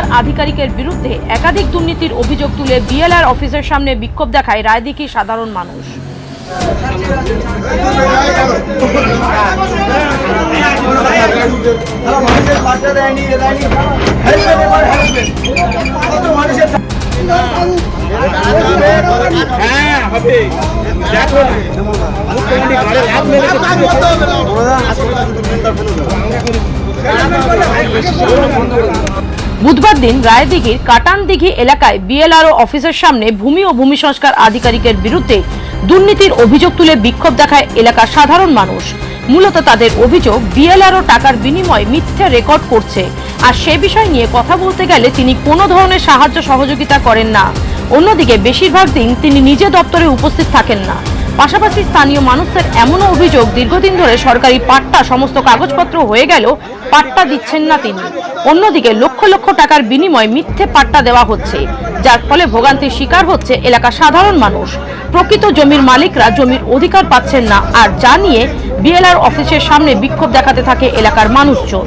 সংস্কার আধিকারিকের বিরুদ্ধে একাধিক দুর্নীতির অভিযোগ তুলে বিএলআর অফিসের সামনে বিক্ষোভ দেখায় রায়দিঘি সাধারণ মানুষ। হ্যাঁ হবে। দেখো হাত বুধবার দিন রায়দিঘির কাটানদিঘি এলাকায় বিএলআরও অফিসের সামনে ভূমি ও ভূমি সংস্কার আধিকারিকের বিরুদ্ধে দুর্নীতির অভিযোগ তুলে বিক্ষোভ দেখায় এলাকার সাধারণ মানুষ। মূলত তাদের অভিযোগ বিএলআরও টাকার বিনিময়ে মিথ্যে রেকর্ড করছে। আর সে বিষয় নিয়ে কথা বলতে গেলে তিনি কোনো ধরনের সাহায্য সহযোগিতা করেন না। অন্যদিকে বেশিরভাগ দিন তিনি নিজে দপ্তরে উপস্থিত থাকেন না। পাশাপাশি স্থানীয় মানুষদের এমনও অভিযোগ, দীর্ঘদিন ধরে সরকারি পাট্টা সমস্ত কাগজপত্র হয়ে গেল পাট্টা দিচ্ছেন না তিনি। অন্যদিকে লক্ষ লক্ষ টাকার বিনিময়ে মিথ্যে পাট্টা দেওয়া হচ্ছে, যার ফলে ভোগান্তির শিকার হচ্ছে এলাকার সাধারণ মানুষ। প্রকৃত জমির মালিকরা জমির অধিকার পাচ্ছেন না, আর যা নিয়ে বিএলআর অফিসের সামনে বিক্ষোভ দেখাতে থাকে এলাকার মানুষজন।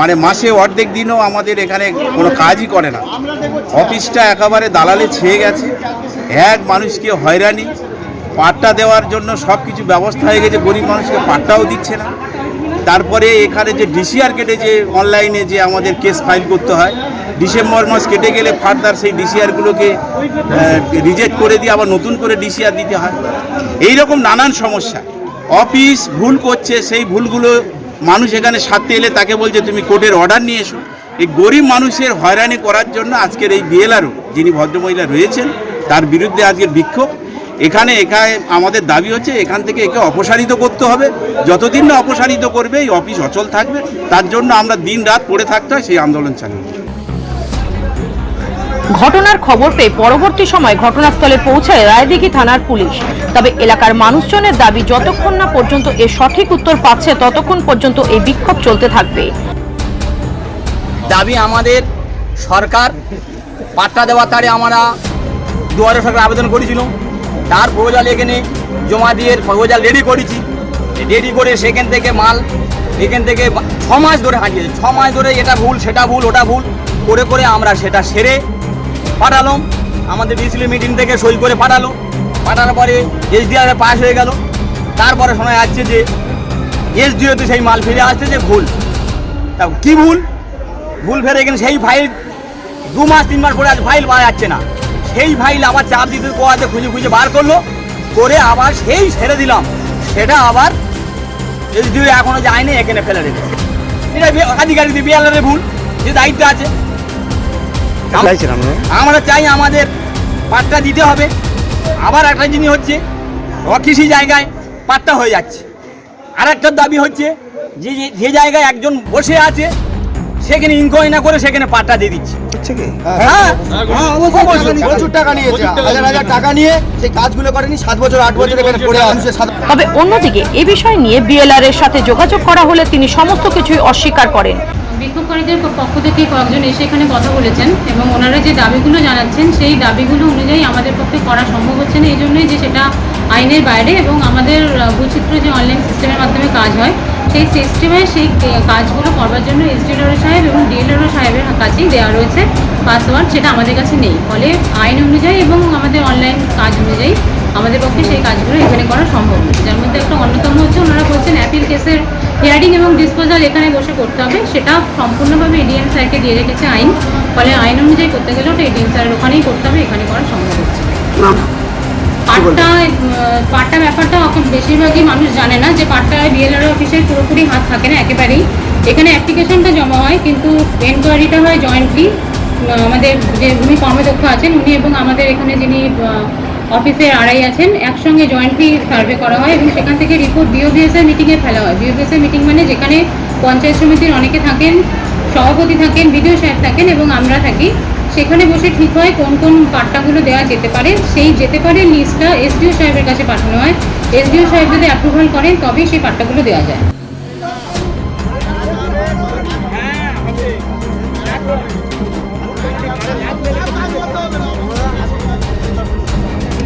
মানে মাসে অর্ধেক দিনও আমাদের এখানে কোনো কাজই করে না। অফিসটা একেবারে দালালে ছেয়ে গেছে। এক মানুষকে হয়রানি, পাট্টা দেওয়ার জন্য সব কিছু ব্যবস্থা হয়ে গেছে, গরিব মানুষকে পাট্টাও দিচ্ছে না। তারপরে এখানে যে ডিসিআর কেটে যে অনলাইনে যে আমাদের কেস ফাইল করতে হয়, ডিসেম্বর মাস কেটে গেলে ফার্দার সেই ডিসিআরগুলোকে রিজেক্ট করে দিয়ে আবার নতুন করে ডিসিআর দিতে হয়। এই রকম নানান সমস্যা। অফিস ভুল করছে, সেই ভুলগুলো মানুষ এখানে সাথে এলে তাকে বলছে, তুমি কোর্টের অর্ডার নিয়ে এসো। এই গরিব মানুষের হয়রানি করার জন্য আজকের এই বিএলআরও যিনি ভদ্রমহিলা রয়েছেন, তার বিরুদ্ধে আজকের বিক্ষোভ। এখানে এখানে আমাদের দাবি হচ্ছে, এখান থেকে একে অপসারিত করতে হবে। যতদিন না অপসারিত করবে, এই অফিস অচল থাকবে। তার জন্য আমরা দিন রাত পড়ে থাকতে হয়, সেই আন্দোলন চালিয়ে ঘটনার খবর পেয়ে পরবর্তী সময় ঘটনাস্থলে পৌঁছায় রায়দিঘি থানার পুলিশ। তবে এলাকার মানুষজনের দাবি, যতক্ষণ না পর্যন্ত এর সঠিক উত্তর পাচ্ছে, ততক্ষণ পর্যন্ত এই বিক্ষোভ চলতে থাকবে। দাবি আমাদের সরকার, পাট্টা দেওয়ার তারে আমরা দুয়ারে সরকার আবেদন করেছিল তার প্রপোজাল এখানে জমা দিয়ে প্রপোজাল রেডি করেছি। রেডি করে সেখান থেকে মাল এখান থেকে ছ মাস ধরে হারিয়েছে ছ মাস ধরে এটা ভুল, সেটা ভুল, ওটা ভুল। করে করে আমরা সেটা সেরে পাঠালাম। আমাদের ডিসিলি মিটিং থেকে সই করে পাঠালো। পাঠানোর পরে এসডিআর পাস হয়ে গেল। তারপরে শোনা যাচ্ছে যে এসডিওতে সেই মাল ফিরে আসছে যে ভুল। তা কী ভুল? ভুল ফেরে এখানে সেই ফাইল দু মাস, তিন মাস পরে আজ ফাইল পাওয়া যাচ্ছে না। সেই ফাইল আবার চাপ দিতে, কোয়াতে খুঁজে খুঁজে বার করল। করে আবার সেই ছেড়ে দিলাম। সেটা আবার এসডিও এখনও যায়নি, এখানে ফেলে রেখে এটা আধিকারিক বিয়ালের ভুল, যে দায়িত্ব আছে। আমরা চাই আমাদের পাট্টা দিতে হবে। আবার একটা জিনিস হচ্ছে অকৃষি জায়গায় পাট্টা হয়ে যাচ্ছে। আর একটা দাবি হচ্ছে যে যে- জায়গায় একজন বসে আছে সেখানে ইনকোয়ারি না করে সেখানে পাট্টা দিয়ে দিচ্ছে। হ্যাঁ অবশ্যই। প্রচুর টাকা নিয়েছে। হাজার হাজার টাকা নিয়ে সেই কাজগুলো করেনি সাত বছর আট বছর পড়ে মানুষের তবে অন্যদিকে এ বিষয় নিয়ে বিএলআর এর সাথে যোগাযোগ করা হলে তিনি সমস্ত কিছুই অস্বীকার করেন। বিক্ষোভকারীদের পক্ষ থেকে কয়েকজন এসে এখানে কথা বলেছেন এবং ওনারা যে দাবিগুলো জানাচ্ছেন, সেই দাবিগুলো অনুযায়ী আমাদের পক্ষে করা সম্ভব হচ্ছে না। এই জন্যই যে সেটা আইনের বাইরে এবং আমাদের বৈচিত্র্য যে অনলাইন সিস্টেমের মাধ্যমে কাজ হয়, সেই সিস্টেমে সেই কাজগুলো করবার জন্য এসডিএলআর সাহেব এবং ডিএলআর সাহেবের কাছেই দেওয়া রয়েছে পাসওয়ার্ড সেটা আমাদের কাছে নেই। ফলে আইন অনুযায়ী এবং আমাদের অনলাইন কাজ অনুযায়ী আমাদের পক্ষে সেই কাজগুলো এখানে করা সম্ভব যার মধ্যে একটা অন্যতম হচ্ছে, ওনারা বলছেন অ্যাপিল কেসের হিয়ারিং এবং ডিসপোজাল এখানে বসে করতে হবে। সেটা সম্পূর্ণভাবে এডিএম স্যারকে দিয়ে রেখেছে আইন। ফলে আইন অনুযায়ী করতে গেলে ওটা এডিএম স্যারের ওখানেই করতে হবে এখানে করা সম্ভব হচ্ছে। পাট্টা পাট্টা ব্যাপারটা এখন বেশিরভাগই মানুষ জানে না যে পাট্টায় বিএলআর অফিসের পুরোপুরি হাত থাকে না একেবারেই। এখানে অ্যাপ্লিকেশনটা জমা হয় কিন্তু এনকোয়ারিটা হয় জয়েন্টলি আমাদের যে ভূমি কর্মদক্ষ আছেন উনি এবং আমাদের এখানে যিনি অফিসের আড়াই আছেন, একসঙ্গে জয়েন্টলি সার্ভে করা হয় এবং সেখান থেকে রিপোর্ট বিওবিএস এর মিটিংয়ে ফেলা হয়। বিওবিএস এর মিটিং মানে যেখানে পঞ্চায়েত সমিতির অনেকে থাকেন, সভাপতি থাকেন, বিডিও সাহেব থাকেন এবং আমরা থাকি। সেখানে বসে ঠিক হয় কোন কোন পাট্টাগুলো দেওয়া যেতে পারে। সেই যেতে পারে লিস্টটা এসডিও সাহেবের কাছে পাঠানো হয়। এসডিও সাহেব যদি অ্যাপ্রুভাল করেন, তবেই সেই পাট্টাগুলো দেওয়া যায়।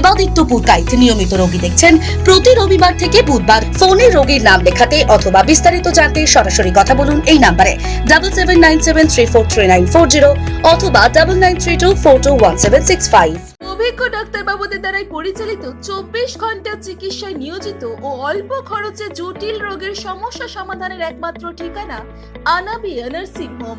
Debaditya Purkait নিয়মিত রোগী দেখছেন। প্রতি রবিবার থেকে বুধবার ফোনে রোগীর নাম লেখাতে অথবা বিস্তারিত জানতে সরাসরি কথা বলুন এই নাম্বারে। Double seven nine seven three four three nine four zero অথবা double nine three two four two one seven six five অভিজ্ঞ দ্বারাই পরিচালিত চব্বিশ ঘণ্টা চিকিৎসায় নিয়োজিত ও অল্প খরচে জটিল রোগের সমস্যা সমাধানের একমাত্র ঠিকানা আনাবিয়া নার্সিং হোম।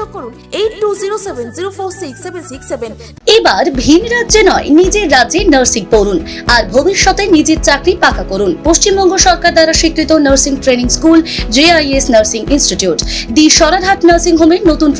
করুন eight two zero seven zero four six seven six seven এবার ভিন রাজ্যে নয়, নিজের রাজ্যে নার্সিং পড়ুন আর ভবিষ্যতে নিজের চাকরি পাকা করুন। পশ্চিমবঙ্গ সরকার দ্বারা স্বীকৃত nursing training school JIS nursing institute the nursing নতুন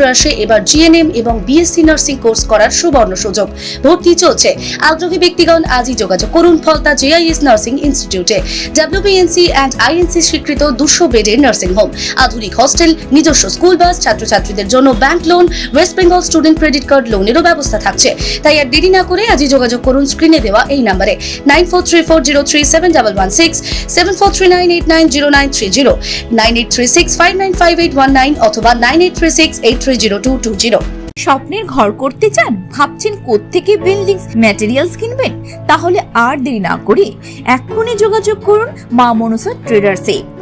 এবার জিএনএম এবং বিএসসি নার্সিং কোর্স করার সুবর্ণ সুযোগ। ভর্তি চলছে। আগ্রহী ব্যক্তিগণ আজই যোগাযোগ করুন ফলতা জেআইএস নার্সিং ইনস্টিটিউটে ডাব্লিউবিএনসি অ্যান্ড আইএনসি স্বীকৃত দুশো বেডের নার্সিং হোম আধুনিক হস্টেল নিজস্ব স্কুল বাস ছাত্রছাত্রীদের জন্য bank loan West Bengal student credit card লোনেরও ব্যবস্থা থাকছে। তাই আর দেরি না করে আজই যোগাযোগ করুন স্ক্রিনে দেওয়া এই নাম্বারে। Nine four three four zero three seven double one six seven four three nine eight nine zero nine three zero nine eight three six five nine five eight one nine অথবা nine eight three six eight three zero two two zero স্বপ্নের ঘর করতে চান, ভাবছেন কোত্থেকে buildings materials কিনবেন? তাহলে আর দেরি না করে এক্ষুনি যোগাযোগ করুন মা মনসা ট্রেডার্সে